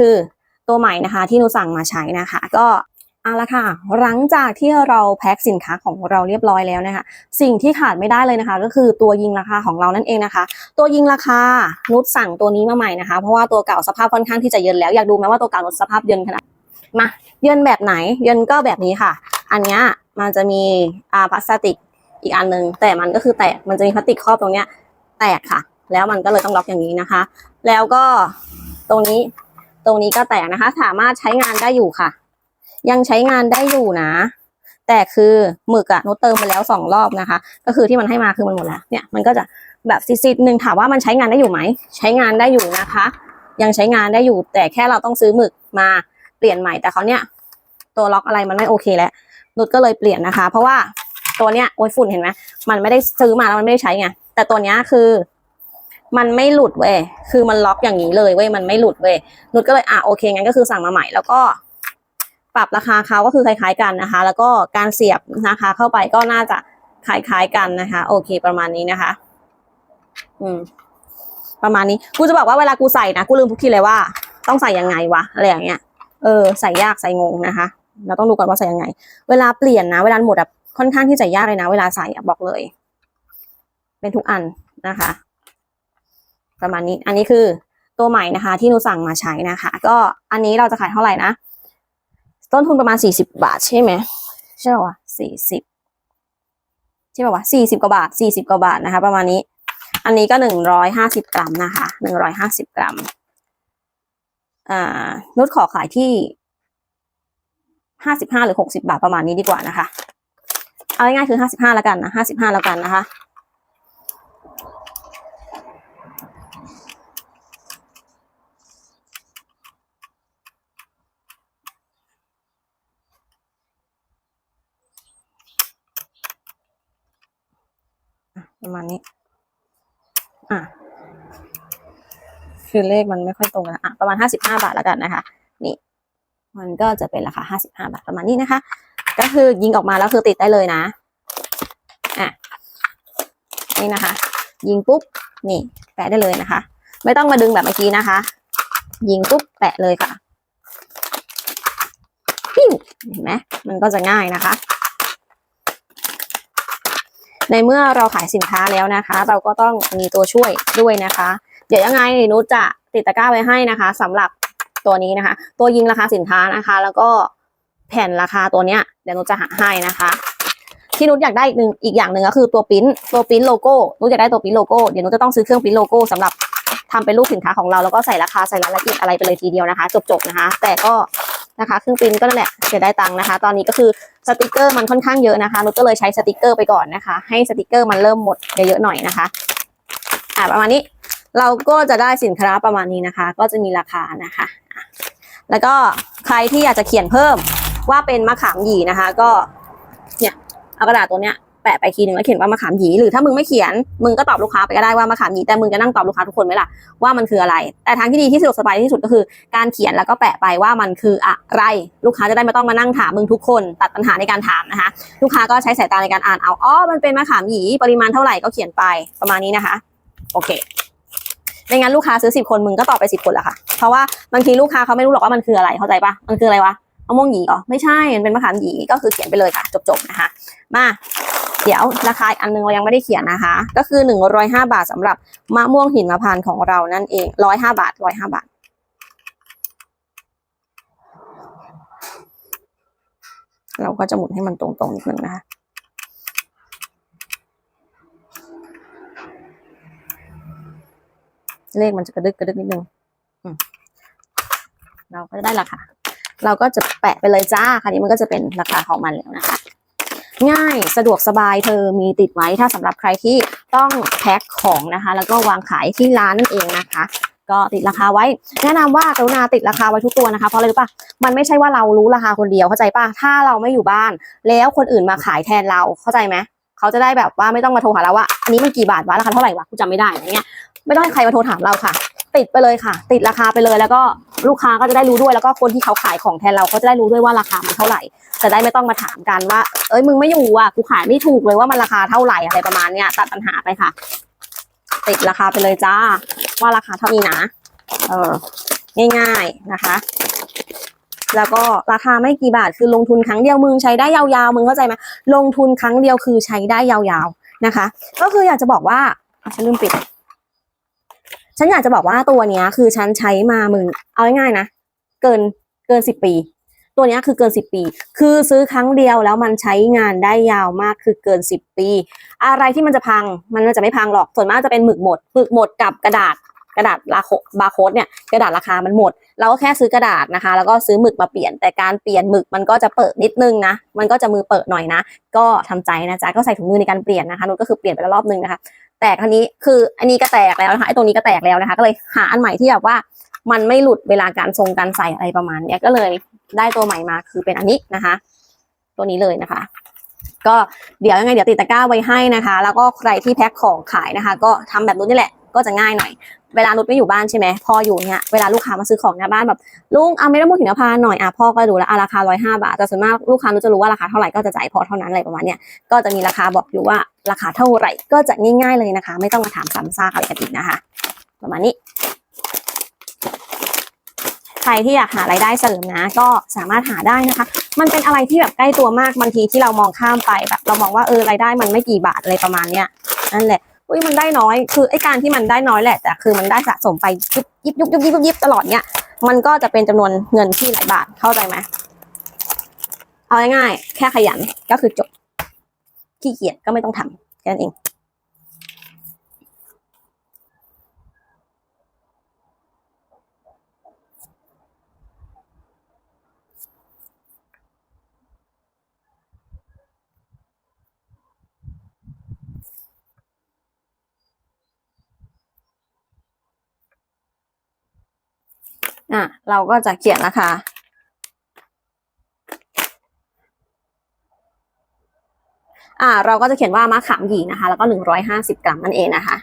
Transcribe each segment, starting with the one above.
คือตัวใหม่นะคะที่หนูสั่งมาใช้นะคะ ก็เอาละค่ะ หลังจากที่เราแพ็คสินค้าของเราเรียบร้อยแล้วนะคะ สิ่งที่ขาดไม่ได้เลยนะคะ ก็คือตัวยิงราคาของเรานั่นเองนะคะ ตัวยิงราคานุชสั่งตัวนี้มาใหม่นะคะ เพราะว่าตัวเก่าสภาพค่อนข้างที่จะเยินแล้วอยากดูไหมว่าตัวเก่านุชสภาพเยินขนาดมาเยินแบบไหนเยินก็แบบนี้ค่ะ อันนี้มันจะมีอ่าพลาสติกอีกอันหนึงแต่มันก็คือแตกมันจะมีพลาสติกครอบตรงเนี้ยแตกค่ะ แล้วมันก็เลยต้องล็อกอย่างนี้นะคะ แล้วก็ตรงนี้ ตรงนี้ก็แตกนะคะ สามารถใช้งานได้อยู่ค่ะ ยังใช้งานได้อยู่นะ แต่คือหมึกอะนุเติมไปแล้วสองรอบนะคะ ก็คือที่มันให้มาคือมันหมดแล้ว เนี่ยมันก็จะแบบซีดๆหนึ่งถามว่ามันใช้งานได้อยู่ไหม ใช้งานได้อยู่นะคะ ยังใช้งานได้อยู่ แต่แค่เราต้องซื้อหมึกมาเปลี่ยนใหม่ แต่เขาเนี่ย ตัวล็อกอะไรมันไม่โอเคแล้ว นุชก็เลยเปลี่ยนนะคะ เพราะว่าตัวเนี้ยโอ้ยฝุ่นเห็นไหมมันไม่ได้ซื้อมาแล้วมันไม่ได้ใช้ไงแต่ตัวเนี้ยคือ มันไม่หลุดเว้ย คือมันล็อกอย่างนี้เลยเว้ย มันไม่หลุดเว้ย นุชก็เลยอะโอเคงั้นก็คือสั่งมาใหม่ แล้วก็ปรับราคาเขาก็คือคล้าย ๆกันนะคะ แล้วก็การเสียบนะคะเข้าไปก็น่าจะคล้ายๆกันนะคะ โอเคประมาณนี้นะคะ อืม ประมาณนี้ กูจะบอกว่าเวลากูใส่นะ กูลืมทุกทีเลยว่า ต้องใส่ยังไงวะ อะไรอย่างเงี้ย เออ ใส่ยากใส่งงนะคะ เราต้องดูก่อนว่าใส่ยังไง เวลาเปลี่ยนนะ เวลาหมดแบบค่อนข้างที่จะยากเลยนะ เวลาใส่บอกเลย เป็นทุกอันนะคะ ประมาณนี้ อันนี้คือตัวใหม่นะคะ ที่หนูสั่งมาใช้นะคะ ก็อันนี้เราจะขายเท่าไหร่นะ ต้นทุนประมาณสี่สิบาทใช่ไหมใช่ป่าวะสี่สิบใช่ป่าวะสี่สิบกว่าบาทสี่สิบกว่าบาทนะคะ ประมาณนี้ อันนี้ก็หนึ่งร้อยห้าสิบกรัมนะคะหนึ่งร้อยห้าสิบกรัม อ่านุชขอขายที่ห้าสิบห้าหรือหกสิบาทประมาณนี้ดีกว่านะคะ เอาง่ายๆคือห้าสิบห้าแล้วกันนะห้าสิบห้าแล้วกันนะคะ ประมาณนี้ อะ คือเลขมันไม่ค่อยตรงกันอะประมาณห้าสิบห้าบาทแล้วกันนะคะ นี่ มันก็จะเป็นราคาห้าสิบห้าบาทประมาณนี้นะคะ ก็คือยิงออกมาแล้วคือติดได้เลยนะ อะ นี่นะคะ ยิงปุ๊บ นี่ แปะได้เลยนะคะ ไม่ต้องมาดึงแบบเมื่อกี้นะคะ ยิงปุ๊บแปะเลยค่ะ ปิ้วเห็นไหมมันก็จะง่ายนะคะ ในเมื่อเราขายสินค้าแล้วนะคะ เราก็ต้องมีตัวช่วยด้วยนะคะ เดี๋ยวยังไงนุชจะติดตะกร้าไว้ให้นะคะสำหรับตัวนี้นะคะ ตัวยิงราคาสินค้านะคะ แล้วก็แผ่นราคาตัวเนี้ยเดี๋ยวนุชจะหาให้นะคะที่นุชอยากได้อีกหนึ่งอีกอย่างหนึ่งก็คือตัวปิ้นตัวปิ้นโลโก้นุชอยากได้ตัวปิ้นโลโก้เดี๋ยวนุชจะต้องซื้อเครื่องปิ้นโลโก้สำหรับทำเป็นรูปสินค้าของเราแล้วก็ใส่ราคาใส่รายละเอียดอะไรไปเลยทีเดียวนะคะ จบๆนะคะ แต่ก็ นะคะเครื่องปริ้นก็นั่นแหละเสียได้ตังค์นะคะ ตอนนี้ก็คือสติกเกอร์มันค่อนข้างเยอะนะคะนุชก็เลยใช้สติกเกอร์ไปก่อนนะคะ ให้สติกเกอร์มันเริ่มหมดเยอะๆหน่อยนะคะอ่าประมาณนี้เราก็จะได้สินค้าประมาณนี้นะคะ ก็จะมีราคานะคะอะแล้วก็ใครที่อยากจะเขียนเพิ่มว่าเป็นมะขามหยีนะคะ ก็เนี่ยเอากระดาษตัวเนี้ย แปะไปทีหนึ่งแล้วเขียนว่ามะขามหยีหรือถ้ามึงไม่เขียนมึงก็ตอบลูกค้าไปก็ได้ว่ามะขามหยีแต่มึงจะนั่งตอบลูกค้าทุกคนไหมล่ะว่ามันคืออะไร แต่ทางที่ดีที่สะดวกสบายที่สุดก็คือ การเขียนแล้วก็แปะไปว่ามันคืออะไร ลูกค้าจะได้ไม่ต้องมานั่งถามมึงทุกคน ตัดปัญหาในการถามนะคะ ลูกค้าก็ใช้สายตาในการอ่านเอาอ๋อมันเป็นมะขามหยีปริมาณเท่าไหร่ก็เขียนไปประมาณนี้นะคะโอเคไม่งั้นลูกค้าซื้อสิบคนมึงก็ตอบไปสิบคนละค่ะ เพราะว่าบางทีลูกค้าเขาไม่รู้หรอกว่ามันคืออะไรเข้าใจปะมันคืออะไรวะมะม่วงหยีอ๋อไม่ใช่มันเป็นมะขามหยีก็คือเขียนไปเลยค่ะ จบๆนะคะ มา เดี๋ยวราคาอีกอันนึงเรายังไม่ได้เขียนนะคะ ก็คือหนึ่งร้อยห้าบาทสำหรับมะม่วงหินมะพร้าวของเรานั่นเองร้อยห้าบาทร้อยห้าบาทเราก็จะหมุนให้มันตรงๆนิดนึงนะคะ เลขมันจะกระดึกกระดึกนิดนึงเราก็จะได้ราคา เราก็จะแปะไปเลยจ้า คราวนี้มันก็จะเป็นราคาของมันแล้วนะคะ ง่ายสะดวกสบายเธอมีติดไว้ถ้าสำหรับใครที่ต้องแพ็คของนะคะ แล้วก็วางขายที่ร้านนั่นเองนะคะ ก็ติดราคาไว้ แนะนำว่ากรุณาติดราคาไว้ทุกตัวนะคะเพราะอะไรรู้ป่ะมันไม่ใช่ว่าเรารู้ราคาคนเดียวเข้าใจป่ะถ้าเราไม่อยู่บ้าน แล้วคนอื่นมาขายแทนเราเข้าใจไหมเขาจะได้แบบว่าไม่ต้องมาโทรหาเราว่าอันนี้มันกี่บาทวะราคาเท่าไหร่วะกูจำไม่ได้อย่างเงี้ยไม่ต้องให้ใครมาโทรถามเราค่ะ ติดไปเลยค่ะ ติดราคาไปเลย แล้วก็ลูกค้าก็จะได้รู้ด้วยแล้วก็คนที่เขาขายของแทนเราก็จะได้รู้ด้วยว่าราคามันเท่าไหร่ จะได้ไม่ต้องมาถามกันว่า เอ้ยมึงไม่อยู่อะกูขายไม่ถูกเลยว่ามันราคาเท่าไหร่อะไรประมาณเนี้ยตัดปัญหาไปค่ะ ติดราคาไปเลยจ้า ว่าราคาเท่านี้นะเออง่าย ๆนะคะ แล้วก็ราคาไม่กี่บาทคือลงทุนครั้งเดียวมึงใช้ได้ยาวๆมึงเข้าใจไหมลงทุนครั้งเดียวคือใช้ได้ยาวๆนะคะ ก็คืออยากจะบอกว่าฉันลืมปิด ฉันอยากจะบอกว่าตัวเนี้ย คือฉันใช้มามึงเอาง่ายๆนะ เกินเกินสิบปี ตัวเนี้ยคือเกินสิบปี คือซื้อครั้งเดียวแล้วมันใช้งานได้ยาวมากคือเกินสิบปี อะไรที่มันจะพังมันจะไม่พังหรอกส่วนมากจะเป็นหมึกหมดหมึกหมดกับกระดาษ กระดาษลาโคบาร์โค้ดเนี่ยกระดาษราคามันหมด เราก็แค่ซื้อกระดาษนะคะ แล้วก็ซื้อหมึกมาเปลี่ยนแต่การเปลี่ยนหมึกมันก็จะเปิดนิดนึงนะ มันก็จะมือเปิดหน่อยนะ ก็ทำใจนะจ๊ะก็ใส่ถุงมือในการเปลี่ยนนะคะนุชก็คือเปลี่ยนไปแล้วรอบนึงนะคะ แต่คราวนี้คืออันนี้ก็แตกแล้วนะคะไอ้ตรงนี้ก็แตกแล้วนะคะก็เลยหาอันใหม่ที่แบบว่ามันไม่หลุดเวลาการทรงการใส่อะไรประมาณเนี้ยก็เลยได้ตัวใหม่มาคือเป็นอันนี้นะคะ ตัวนี้เลยนะคะ ก็เดี๋ยวยังไงเดี๋ยวติดตะกร้าไว้ให้นะคะ แล้วก็ใครที่แพ็คของขายนะคะ ก็ทำแบบนู้นนี่แหละ ก็จะง่ายหน่อย เวลานุชไม่อยู่บ้านใช่ไหมพ่ออยู่เนี่ยเวลาลูกค้ามาซื้อของหน้าบ้านแบบลุงเอาไม่ได้มูหินพานหน่อยอะพ่อก็ดูแล้วอะราคาร้อยห้าบาทแต่ส่วนมากลูกค้านุชจะรู้ว่าราคาเท่าไหร่ก็จะจ่ายพอเท่านั้นอะไรประมาณเนี้ยก็จะมีราคาบอกอยู่ว่าราคาเท่าไหร่ก็จะง่ายๆเลยนะคะ ไม่ต้องมาถามซ้ำซากอะไรกันอีกนะคะ ประมาณนี้ใครที่อยากหารายได้เสริมนะ ก็สามารถหาได้นะคะ มันเป็นอะไรที่แบบใกล้ตัวมากบางทีที่เรามองข้ามไปแบบเรามองว่าเออรายได้มันไม่กี่บาทอะไรประมาณเนี้ยนั่นแหละ อุ้ยมันได้น้อย คือไอ้การที่มันได้น้อยแหละแต่คือมันได้สะสมไปยิบยิบยุบยิบยิบยิบตลอดเนี้ยมันก็จะเป็นจำนวนเงินที่หลายบาทเข้าใจไหมเอาง่ายๆแค่ขยันก็คือจบขี้เกียจก็ไม่ต้องทำแค่นั้นเอง อะเราก็จะเขียนราคาอ่า เราก็จะเขียนว่ามะขามหยีนะคะ แล้วก็หนึ่งร้อยห้าสิบกรัมนั่นเองนะคะ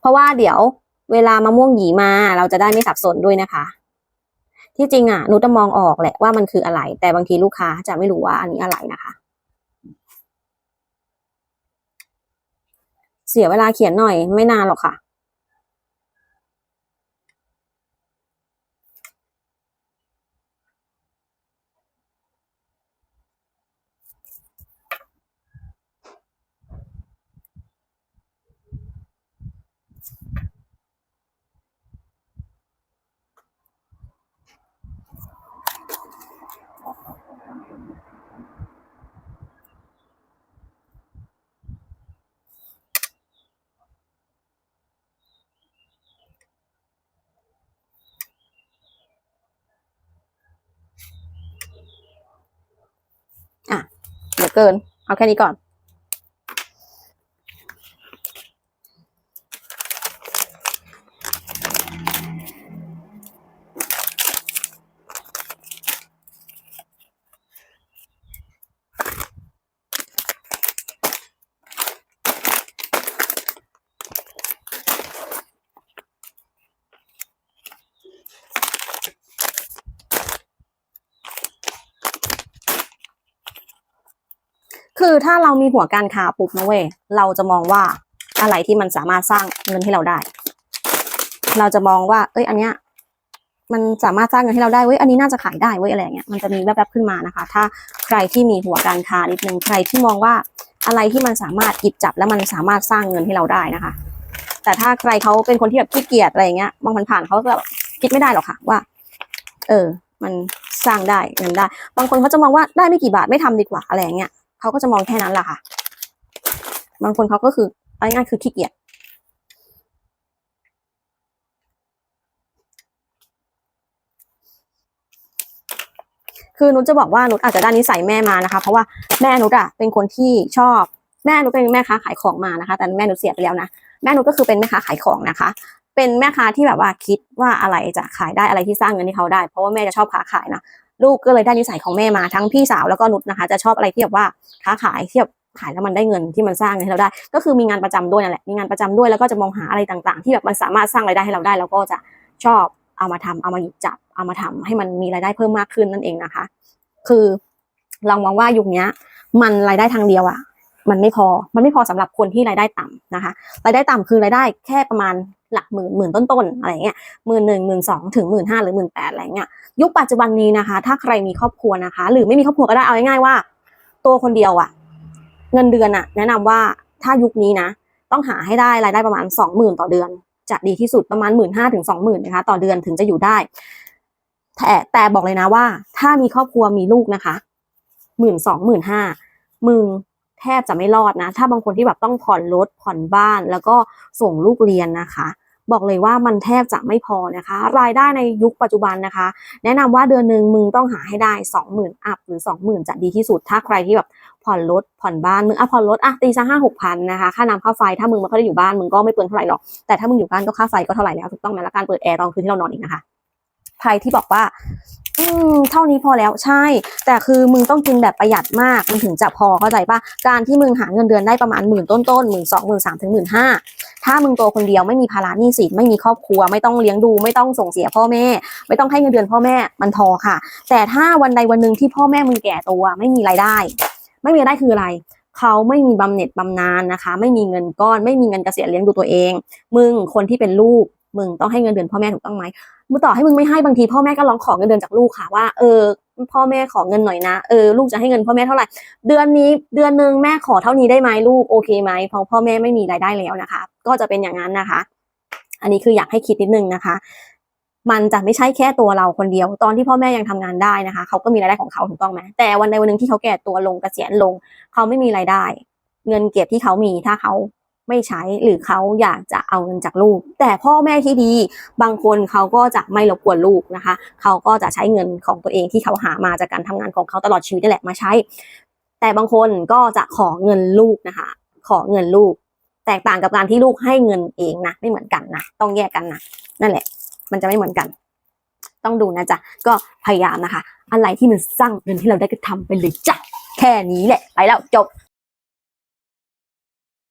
เพราะว่าเดี๋ยวเวลามะม่วงหยีมา เราจะได้ไม่สับสนด้วยนะคะ ที่จริงอะนุชจะมองออกแหละว่ามันคืออะไร แต่บางทีลูกค้าจะไม่รู้ว่าอันนี้อะไรนะคะ เสียเวลาเขียนหน่อยไม่นานหรอกค่ะ เกิน เอาแค่นี้ก่อน คือถ้าเรามีหัวการค้าปุ๊บนะเว้ยเราจะมองว่าอะไรที่มันสามารถสร้างเงินให้เราได้ เราจะมองว่า เอ้ย อันเนี้ยมันสามารถสร้างเงินให้เราได้เว้ย อันนี้น่าจะขายได้เว้ยอะไรเงี้ย มันจะมีแวบๆขึ้นมานะคะ ถ้าใครที่มีหัวการค้านิดนึง ใครที่มองว่าอะไรที่มันสามารถหยิบจับแล้วมันสามารถสร้างเงินให้เราได้นะคะ แต่ถ้าใครเขาเป็นคนที่แบบขี้เกียจอะไรเงี้ย มองผ่านๆเขาก็แบบคิดไม่ได้หรอกค่ะว่า เออ มันสร้างได้เงินได้ บางคนเขาจะมองว่าได้ไม่กี่บาทไม่ทำดีกว่าอะไรเงี้ย เขาก็จะมองแค่นั้นแหละค่ะ บางคนเขาก็คือเอาง่ายๆคือขี้เกียจคือนุชจะบอกว่านุชอาจจะด้านิสัยแม่มานะคะ เพราะว่าแม่นุชอะเป็นคนที่ชอบแม่นุชเป็นแม่ค้าขายของมานะคะ แต่แม่นุชเสียไปแล้วนะแม่นุชก็คือเป็นแม่ค้าขายของนะคะ เป็นแม่ค้าที่แบบว่าคิดว่าอะไรจะขายได้อะไรที่สร้างเงินให้เขาได้ เพราะว่าแม่จะชอบค้าขายนะ ลูกก็เลยได้นิสัยของแม่มาทั้งพี่สาวแล้วก็นุชนะคะ จะชอบอะไรที่แบบว่าค้าขายที่แบบขายแล้วมันได้เงินที่มันสร้างเงินให้เราได้ ก็คือมีงานประจำด้วยนั่นแหละมีงานประจำด้วยแล้วก็จะมองหาอะไรต่างๆ ที่แบบมันสามารถสร้างรายได้ให้เราได้เราก็จะชอบเอามาทำเอามาหยิบจับเอามาทำให้มันมีรายได้เพิ่มมากขึ้นนั่นเองนะคะ คือเรามองว่ายุคนี้มันรายได้ทางเดียวอะมันไม่พอ มันไม่พอสำหรับคนที่รายได้ต่ำนะคะ รายได้ต่ำคือรายได้แค่ประมาณ หลักหมื่นหมื่นต้นๆอะไรเงี้ยหมื่นหนึ่งหมื่นสองถึงหมื่นห้าหรือหมื่นแปดอะไรเงี้ยยุคปัจจุบันนี้นะคะ ถ้าใครมีครอบครัวนะคะ หรือไม่มีครอบครัวก็ได้เอาง่ายๆว่า ตัวคนเดียวอะเงินเดือนอะแนะนำว่าถ้ายุคนี้นะ ต้องหาให้ได้รายได้ประมาณสองหมื่นต่อเดือน จะดีที่สุดประมาณหมื่นห้าถึงสองหมื่นนะคะต่อเดือนถึงจะอยู่ได้ แต่แต่บอกเลยนะว่า ถ้ามีครอบครัวมีลูกนะคะหมื่นสองหมื่นห้ามึง แทบจะไม่รอดนะ ถ้าบางคนที่แบบต้องผ่อนรถผ่อนบ้าน แล้วก็ส่งลูกเรียนนะคะ บอกเลยว่ามันแทบจะไม่พอนะคะ รายได้ในยุคปัจจุบันนะคะ แนะนำว่าเดือนหนึ่งมึงต้องหาให้ได้สองหมื่นอัพหรือสองหมื่นจะดีที่สุด ถ้าใครที่แบบผ่อนรถผ่อนบ้านมึงอะผ่อนรถอะตีซะห้าหกพันนะคะค่าน้ำค่าไฟถ้ามึงไม่ค่อยได้อยู่บ้านมึงก็ไม่เปลืองเท่าไหร่หรอกแต่ถ้ามึงอยู่บ้านก็ค่าไฟก็เท่าไหร่แล้วถูกต้องไหมละการเปิดแอร์ตอนคืนที่เรานอนอีกนะคะใครที่บอกว่า อืมเท่านี้พอแล้วใช่ แต่คือมึงต้องกินแบบประหยัดมากมันถึงจะพอเข้าใจปะการที่มึงหาเงินเดือนได้ประมาณหมื่นต้นต้นหมื่นสองหมื่นสามถึงหมื่นห้าถ้ามึงตัวคนเดียวไม่มีภาระหนี้สินไม่มีครอบครัว ไม่ต้องเลี้ยงดู ไม่ต้องส่งเสียพ่อแม่ ไม่ต้องให้เงินเดือนพ่อแม่มันพอค่ะ แต่ถ้าวันใดวันหนึ่งที่พ่อแม่มึงแก่ตัวไม่มีรายได้ ไม่มีรายได้คืออะไรเขาไม่มีบำเหน็จบำนาญนะคะ ไม่มีเงินก้อน ไม่มีเงินเกษียณเลี้ยงดูตัวเอง มึงคนที่เป็นลูก มึงต้องให้เงินเดือนพ่อแม่ถูกต้องไหมมึงต่อให้มึงไม่ให้บางทีพ่อแม่ก็ร้องขอเงินเดือนจากลูกค่ะว่าเออพ่อแม่ขอเงินหน่อยนะเออลูกจะให้เงินพ่อแม่เท่าไหร่เดือนนี้เดือนหนึ่งแม่ขอเท่านี้ได้ไหมลูกโอเคไหมเพราะพ่อแม่ไม่มีรายได้แล้วนะคะ ก็จะเป็นอย่างนั้นนะคะ อันนี้คืออยากให้คิดนิดนึงนะคะ มันจะไม่ใช่แค่ตัวเราคนเดียว ตอนที่พ่อแม่ยังทำงานได้นะคะเขาก็มีรายได้ของเขาถูกต้องไหมแต่วันใดวันหนึ่งที่เขาแก่ตัวลงเกษียณลง เขาไม่มีรายได้ เงินเก็บที่เขามีถ้าเขา ไม่ใช้หรือเขาอยากจะเอาเงินจากลูก แต่พ่อแม่ที่ดี บางคนเขาก็จะไม่รบกวนลูกนะคะ เขาก็จะใช้เงินของตัวเองที่เขาหามาจากการทำงานของเขาตลอดชีวิตนี่แหละมาใช้ แต่บางคนก็จะขอเงินลูกนะคะ ขอเงินลูก แตกต่างกับการที่ลูกให้เงินเองนะไม่เหมือนกันนะต้องแยกกันนะนั่นแหละ มันจะไม่เหมือนกัน ต้องดูนะจ๊ะก็พยายามนะคะ อะไรที่มันสร้างเงินที่เราได้ก็ทำไปเลยจ้ะแค่นี้แหละ ไปแล้วจบ